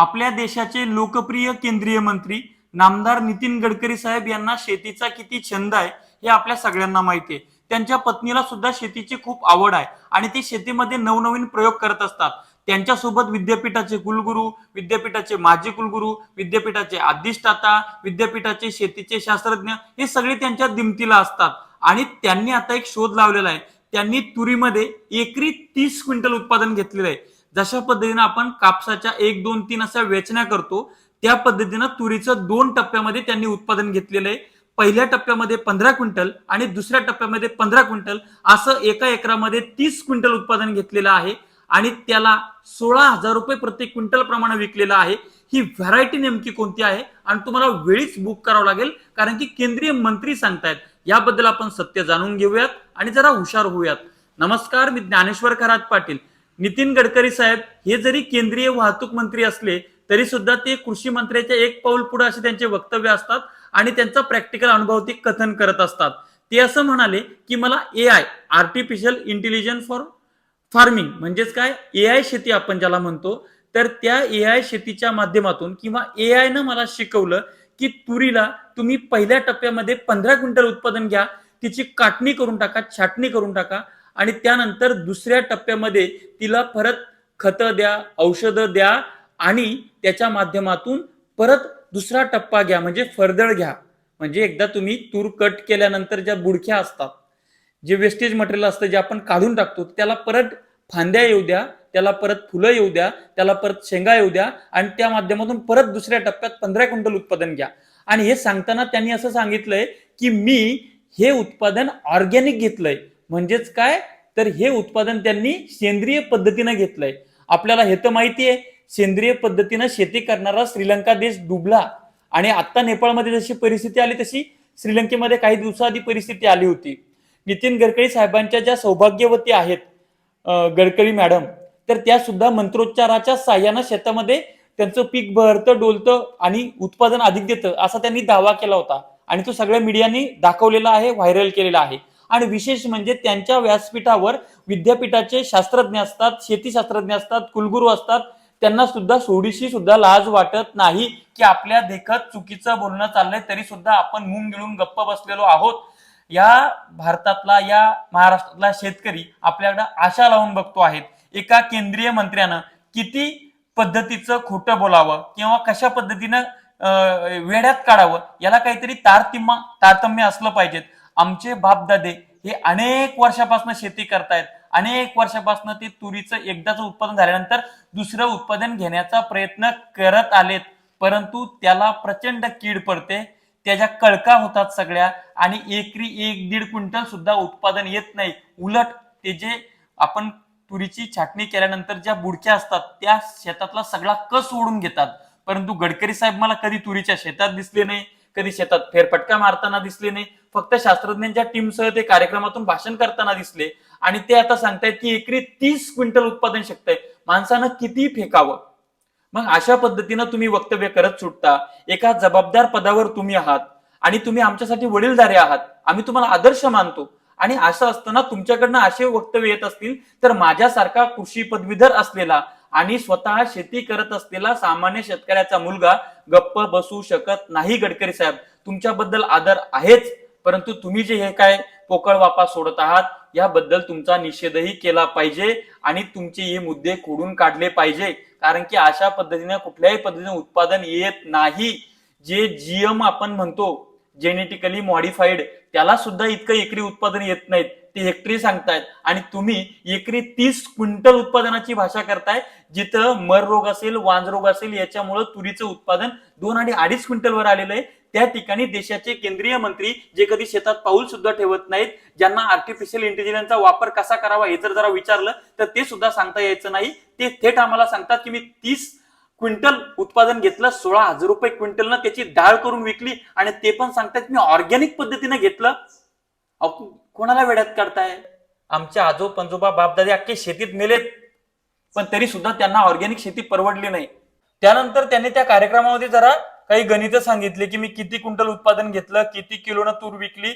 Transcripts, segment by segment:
आपल्या देशाचे लोकप्रिय केंद्रीय मंत्री नामदार नितीन गडकरी साहेब यांना शेतीचा किती छंद आहे हे आपल्या सगळ्यांना माहिती आहे. त्यांच्या पत्नीला सुद्धा शेतीची खूप आवड आहे आणि ते शेतीमध्ये नवनवीन प्रयोग करत असतात. त्यांच्यासोबत विद्यापीठाचे कुलगुरू विद्यापीठाचे माजी कुलगुरू विद्यापीठाचे अधिष्ठाता विद्यापीठाचे शेतीचे शास्त्रज्ञ हे सगळे त्यांच्या दिमतीला असतात. आणि त्यांनी आता एक शोध लावलेला आहे. त्यांनी तुरीमध्ये एकरी तीस क्विंटल उत्पादन घेतलेलं आहे. जशा पद्धतीनं आपण कापसाच्या एक दोन तीन अशा वेचण्या करतो त्या पद्धतीनं तुरीचं दोन टप्प्यामध्ये त्यांनी उत्पादन घेतलेलं आहे. पहिल्या टप्प्यामध्ये पंधरा क्विंटल आणि दुसऱ्या टप्प्यामध्ये पंधरा क्विंटल. असं एका एकरामध्ये तीस क्विंटल उत्पादन घेतलेलं आहे आणि त्याला सोळा हजार रुपये प्रति क्विंटल प्रमाणे विकलेलं आहे. ही व्हरायटी नेमकी कोणती आहे? आणि तुम्हाला वेळीच बुक करावं लागेल कारण की केंद्रीय मंत्री सांगतायत. याबद्दल आपण सत्य जाणून घेऊयात आणि जरा हुशार होऊयात. नमस्कार मी ज्ञानेश्वर खरात पाटील. नितीन गडकरी साहेब हे जरी केंद्रीय वाहतूक मंत्री असले तरी सुद्धा ते कृषी मंत्र्याच्या एक पाऊल पुढे असे त्यांचे वक्तव्य असतात आणि त्यांचा प्रॅक्टिकल अनुभव ते कथन करत असतात. ते असं म्हणाले की मला A I artificial intelligence for farming म्हणजेच काय? ए आय शेती आपण ज्याला म्हणतो तर त्या ए आय शेतीच्या माध्यमातून किंवा ए आय न मला शिकवलं की तुरीला तुम्ही पहिल्या टप्प्यामध्ये पंधरा क्विंटल उत्पादन घ्या तिची काटणी करून टाका छाटणी करून टाका आणि त्यानंतर दुसऱ्या टप्प्यामध्ये तिला परत खतं द्या औषधं द्या आणि त्याच्या माध्यमातून परत दुसरा टप्पा घ्या म्हणजे फरदळ घ्या. म्हणजे एकदा तुम्ही तूर कट केल्यानंतर ज्या बुडख्या असतात जे वेस्टेज मटेरियल असतं जे आपण काढून टाकतो त्याला परत फांद्या येऊ द्या त्याला परत फुलं येऊ द्या त्याला परत शेंगा येऊ द्या आणि त्या माध्यमातून परत दुसऱ्या टप्प्यात पंधरा क्विंटल उत्पादन घ्या. आणि हे सांगताना त्यांनी असं सांगितलंय की मी हे उत्पादन ऑर्गॅनिक घेतलंय. म्हणजेच काय? तर हे उत्पादन त्यांनी सेंद्रिय पद्धतीनं घेतलंय. आपल्याला हे तर माहिती आहे सेंद्रिय पद्धतीनं शेती करणारा श्रीलंका देश डुबला. आणि आता नेपाळमध्ये जशी परिस्थिती आली तशी श्रीलंकेमध्ये काही दिवसाआधी परिस्थिती आली होती. नितीन गडकरी साहेबांच्या ज्या सौभाग्यवती आहेत गडकरी मॅडम तर त्या सुद्धा मंत्रोच्चाराच्या साह्यानं शेतामध्ये त्यांचं पीक भरतं डोलतं आणि उत्पादन अधिक देतं असा त्यांनी दावा केला होता. आणि तो सगळ्या मीडियानी दाखवलेला आहे व्हायरल केलेला आहे. आणि विशेष म्हणजे त्यांच्या व्यासपीठावर विद्यापीठाचे शास्त्रज्ञ असतात शेतीशास्त्रज्ञ असतात कुलगुरू असतात त्यांना सुद्धा थोडीशी सुद्धा लाज वाटत नाही की आपल्या देखत चुकीचं बोलणं चाललंय तरी सुद्धा आपण मुंग गिळून गप्प बसलेलो आहोत. या भारतातला या महाराष्ट्रातला शेतकरी आपल्याकडे आशा लावून बघतो आहेत. एका केंद्रीय मंत्र्यानं किती पद्धतीचं खोटं बोलावं किंवा कशा पद्धतीनं अं, वेड्यात काढावं याला काहीतरी तारतम्य तारतम्य असलं पाहिजेत. आमचे बापदादे हे अनेक वर्षापासून शेती करतायत. अनेक वर्षापासून ते तुरीचं एकदाच उत्पादन झाल्यानंतर दुसरं उत्पादन घेण्याचा प्रयत्न करत आलेत. परंतु त्याला प्रचंड कीड पडते. त्याच्या कळका होतात सगळ्या आणि एकरी एक दीड क्विंटल सुद्धा उत्पादन येत नाही. उलट ते जे आपण तुरीची छाटणी केल्यानंतर ज्या बुडक्या असतात त्या शेतातला सगळा कस ओढून घेतात? परंतु गडकरी साहेब मला कधी तुरीच्या शेतात दिसले नाही. कधी शेतात फेरफटका मारताना दिसले नाही फक्त शास्त्रज्ञांच्या टीमसह ते कार्यक्रमातून भाषण करताना दिसले. आणि ते आता सांगतायत की एकरी तीस क्विंटल उत्पादन शक्य आहे माणसानं किती फेकावं? मग अशा पद्धतीनं तुम्ही वक्तव्य करत सुटता. एका जबाबदार पदावर तुम्ही आहात. आणि तुम्ही आमच्यासाठी वडीलधारे आहात. आम्ही तुम्हाला आदर्श मानतो. आणि असं असताना तुमच्याकडनं असे वक्तव्य येत असतील तर माझ्यासारखा कृषी पदवीधर असलेला आणि स्वतः शेती करत असलेला सामान्य शेतकऱ्याचा मुलगा गप्प बसू शकत नाही गडकरी साहेब. तुमच्याबद्दल आदर आहेच परंतु तुम्ही जे हे काय पोकळ वापा सोडत आहात याबद्दल तुमचा निषेधही केला पाहिजे आणि तुमचे हे मुद्दे खोडून काढले पाहिजे. कारण की अशा पद्धतीने कुठल्याही पद्धतीने उत्पादन येत नाही. जे जीएम आपण म्हणतो जेनेटिकली मॉडिफाईड त्याला सुद्धा इतकं एकरी उत्पादन येत नाहीत. ते हेक्टरी सांगतायत. आणि तुम्ही एकरी तीस क्विंटल उत्पादनाची भाषा करताय जिथं मर रोग असेल वांज रोग असेल याच्यामुळं तुरीचं उत्पादन दोन आणि अडीच क्विंटल वर आलेलं आहे. त्या ठिकाणी देशाचे केंद्रीय मंत्री जे कधी शेतात पाऊल सुद्धा ठेवत नाहीत ज्यांना आर्टिफिशियल इंटेलिजन्सचा वापर कसा करावा हे जर जरा विचारलं तर ते सुद्धा सांगता यायचं नाही. ते थेट आम्हाला सांगतात की मी तीस क्विंटल उत्पादन घेतलं सोळा हजार रुपये क्विंटलनं त्याची डाळ करून विकली आणि ते पण सांगतात मी ऑर्गॅनिक पद्धतीने घेतलं. कोणाला वेड्यात काढताय? आमच्या आजो पंजोबा बापदादे अख्खे शेतीत मेलेत. पण तरी सुद्धा त्यांना ऑर्गॅनिक शेती परवडली नाही. त्यानंतर त्यांनी त्या कार्यक्रमामध्ये जरा काही गणित सांगितले की मी किती क्विंटल उत्पादन घेतलं किती किलोनं तूर विकली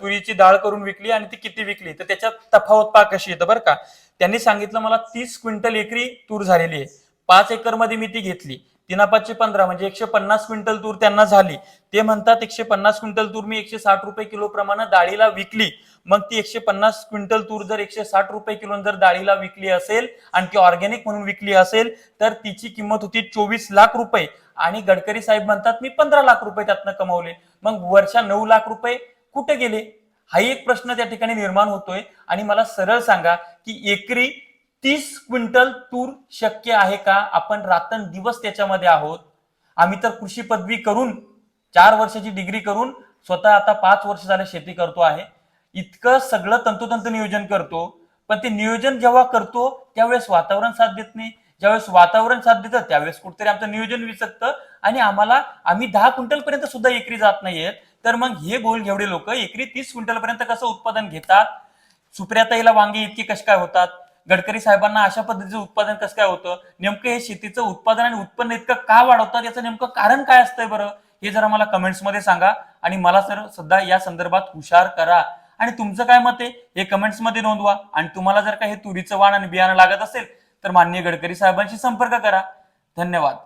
तुरीची डाळ करून विकली आणि ती किती विकली. तर त्याच्यात तफावत पा कशी येतं बरं का? त्यांनी सांगितलं मला तीस क्विंटल एकरी तूर झालेली आहे. पाच एकरमध्ये मी ती घेतली. तीन पाचशे पंधरा म्हणजे एकशे पन्नास क्विंटल तूर त्यांना झाली. ते म्हणतात एकशे पन्नास क्विंटल तूर मी एकशे साठ रुपये किलो प्रमाणे डाळीला विकली. मग ती एकशे पन्नास क्विंटल तूर जर एकशे साठ रुपये किलो जर डाळीला विकली असेल आणखी ऑर्गॅनिक म्हणून विकली असेल तर तिची किंमत होती चोवीस लाख रुपये. आणि गडकरी साहेब म्हणतात मी पंधरा लाख रुपये त्यातनं कमवले. मग वर्षा नऊ लाख रुपये कुठे गेले? हाही एक प्रश्न त्या ठिकाणी निर्माण होतोय. आणि मला सरळ सांगा की एकरी तीस क्विंटल तूर शक्य आहे का? आपण रात्रंदिवस त्याच्यामध्ये आहोत. आम्ही तर कृषी पदवी करून चार वर्षाची डिग्री करून स्वतः आता पाच वर्ष झाले शेती करतो आहे. इतकं सगळं तंतोतंत नियोजन करतो. पण ते नियोजन जेव्हा करतो त्यावेळेस वातावरण साथ देत नाही. ज्यावेळेस वातावरण साथ देतं त्यावेळेस कुठेतरी आमचं नियोजन विसकतं आणि आम्हाला आम्ही दहा क्विंटल पर्यंत सुद्धा एकरी जात नाहीयेत. तर मग हे गोल घेवडे लोक एकरी तीस क्विंटल पर्यंत कसं उत्पादन घेतात? सुप्रियाताईला वांगे इतके कसे काय होतात? गडकरी साहेबांना अशा पद्धतीचं उत्पादन कसं काय होतं? नेमकं हे शेतीचं उत्पादन आणि उत्पन्न इतकं का वाढवतात? याचं नेमकं कारण काय असतंय बरं? हे जरा मला कमेंट्समध्ये सांगा. आणि मला सर सध्या या संदर्भात हुशार करा. आणि तुमचं काय मत आहे? हे कमेंट्समध्ये नोंदवा. आणि तुम्हाला जर का हे तुरीचं वाण आणि बियाणं लागत असेल तर माननीय गडकरी साहेबांशी संपर्क करा. धन्यवाद.